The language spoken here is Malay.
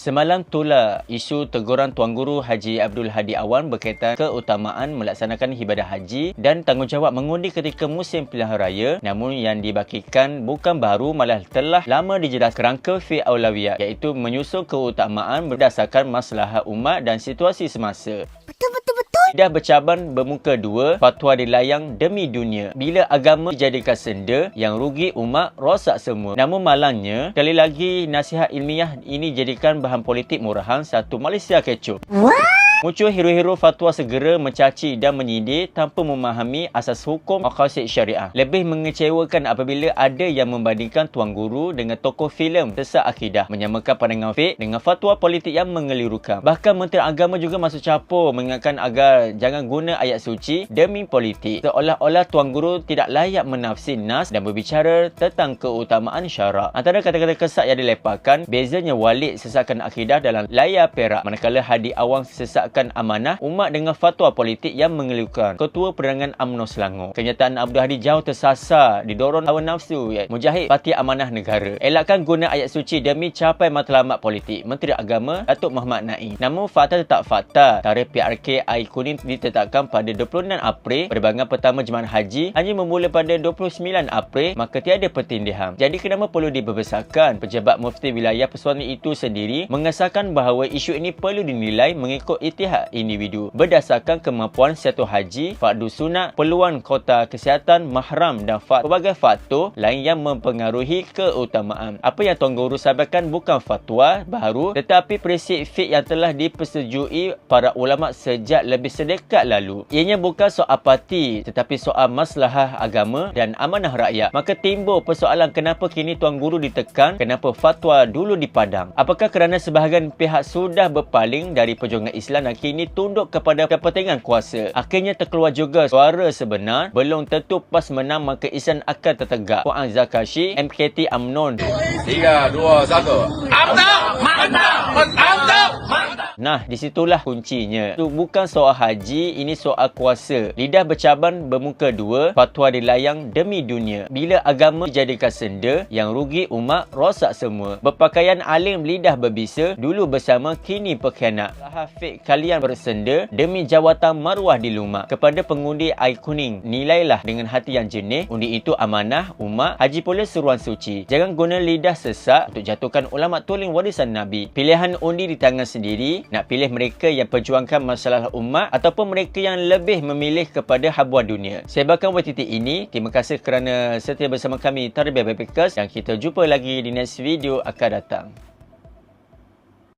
Semalam itulah isu teguran Tuan Guru Haji Abdul Hadi Awan berkaitan keutamaan melaksanakan ibadah haji dan tanggungjawab mengundi ketika musim pilihan raya namun yang dibakikan bukan baru malah telah lama dijelas kerangka fi aulawiyah iaitu menyusun keutamaan berdasarkan masalah umat dan situasi semasa. Lidah bercaban bermuka dua, fatwa dilayang demi dunia. Bila agama dijadikan senda, yang rugi umat rosak semua. Namun malangnya, kali lagi nasihat ilmiah ini jadikan bahan politik murahan satu Malaysia kecoh. What? Muncul hero-hero fatwa segera mencaci dan menyindir tanpa memahami asas hukum maqasid syariah. Lebih mengecewakan apabila ada yang membandingkan Tuan Guru dengan tokoh filem sesat akidah. Menyamakan pandangan fik dengan fatwa politik yang mengelirukan. Bahkan Menteri Agama juga masuk capur mengingatkan agar jangan guna ayat suci demi politik. Seolah-olah Tuan Guru tidak layak menafsir nas dan berbicara tentang keutamaan syarak. Antara kata-kata kesat yang dilepaskan, bezanya walid sesatkan akidah dalam layar perak. Manakala Hadi Awang sesat meletakkan amanah umat dengan fatwa politik yang mengeluhkan Ketua Perangan UMNO Selangor. Kenyataan Abdul Hadi jauh tersasar didorong hawa nafsu ya. Mujahid Parti Amanah Negara. Elakkan guna ayat suci demi capai matlamat politik. Menteri Agama Datuk Muhammad Naim. Namun fakta tetap fakta. Tarikh PRK air kuning ditetapkan pada 26 April. Perbangan pertama Jemaah Haji hanya memula pada 29 April. Maka tiada pertindihan. Jadi kenapa perlu dibesarkan? Pejabat Mufti Wilayah Persuani itu sendiri mengesahkan bahawa isu ini perlu dinilai mengikut itu ijtihad individu berdasarkan kemampuan satu haji, fardu sunat, peluang kota kesihatan, mahram dan fat pelbagai faktor lain yang mempengaruhi keutamaan. Apa yang Tuan Guru sampaikan bukan fatwa baru tetapi prinsip fik yang telah dipersetujui para ulama sejak lebih sedekat lalu. Ianya bukan soal parti tetapi soal masalah agama dan amanah rakyat. Maka timbul persoalan kenapa kini Tuan Guru ditekan, kenapa fatwa dulu dipadang. Apakah kerana sebahagian pihak sudah berpaling dari perjuangan Islam dan kini tunduk kepada kepentingan kuasa. Akhirnya terkeluar juga suara sebenar belum tentu pas menang maka Islam akan tertegak. Puan Zakashi, MKT Amnon. 3, 2, 1. Mantap! Mantap! Mantap! Nah, disitulah kuncinya. Itu bukan soal haji, ini soal kuasa. Lidah bercaban bermuka dua, fatwa dilayang demi dunia. Bila agama dijadikan senda, yang rugi umat rosak semua. Berpakaian alim lidah berbisa, dulu bersama kini pekhianat. Hafik kalian bersenda demi jawatan maruah di lumak. Kepada pengundi air kuning, nilailah dengan hati yang jernih. Undi itu amanah, umat, haji pula seruan suci. Jangan guna lidah sesak untuk jatuhkan ulama tuling warisan Nabi. Pilihan undi di tangan sendiri, nak pilih mereka yang perjuangkan masalah umat ataupun mereka yang lebih memilih kepada habuan dunia. Saya bakal buat titik ini. Terima kasih kerana setia bersama kami Tarbiyah Backpackers yang kita jumpa lagi di next video akan datang.